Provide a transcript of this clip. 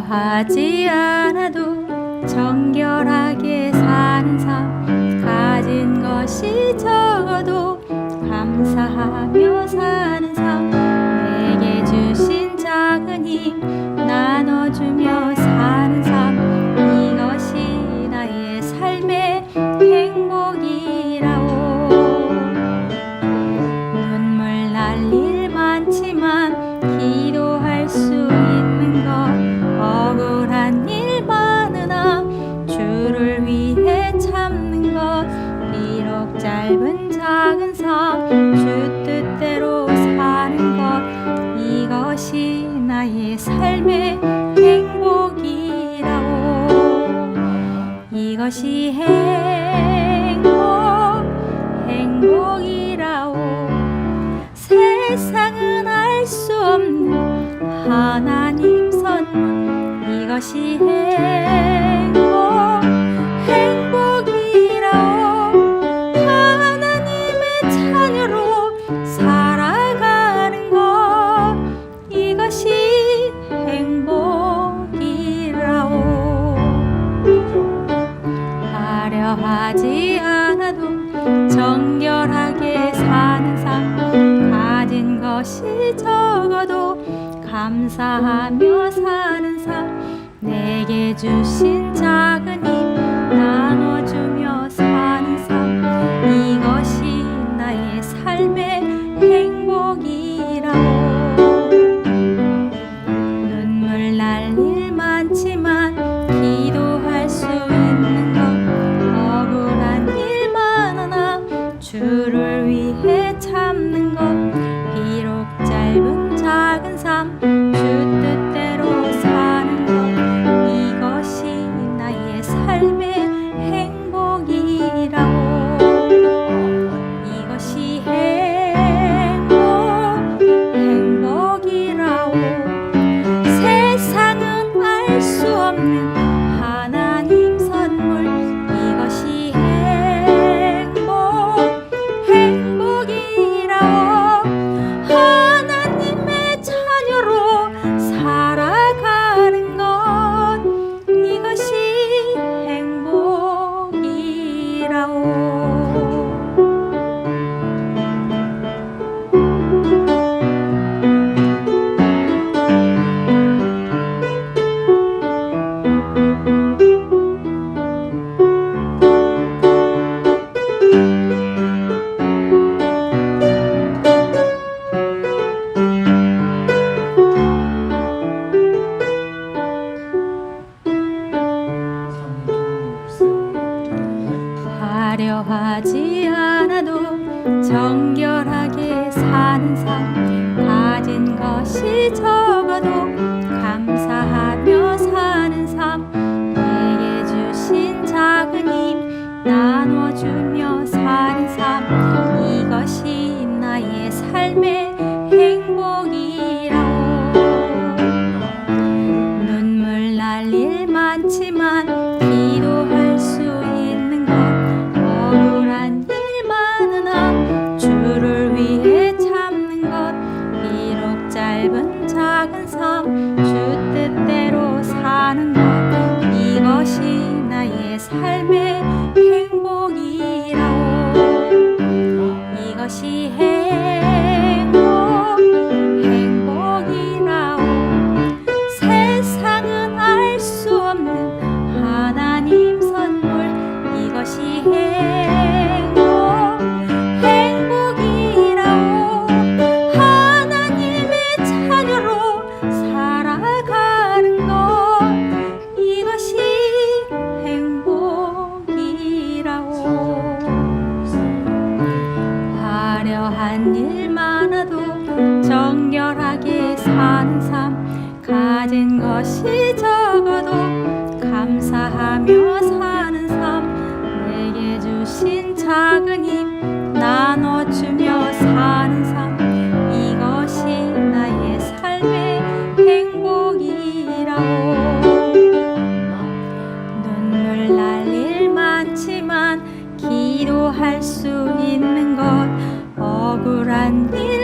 화려하지 않아도 정결하게 사는 삶 가진 것이 적어도 감사하며 사 이것이 행복 행복이라오. 세상은 알 수 없는 하나님 선물. 이것이 행복 감사하며 사는 삶 내게 주신 작은 힘 나눠주며 사는 삶 이것이 나의 삶의 행복이라오 눈물 날 일 많지만 기도할 수 있는 것 억울한 일 많으나 주를 화려하지 않아도 정결하게 사는 삶 가진 것이 적어도 감사하며 나의 삶 가진 것이 적어도 감사하며 사는 삶 내게 주신 작은 힘 나눠주며 사는 삶 이것이 나의 삶의 행복이라오 눈물 날 일 많지만 기도할 수 있는 것 억울한 일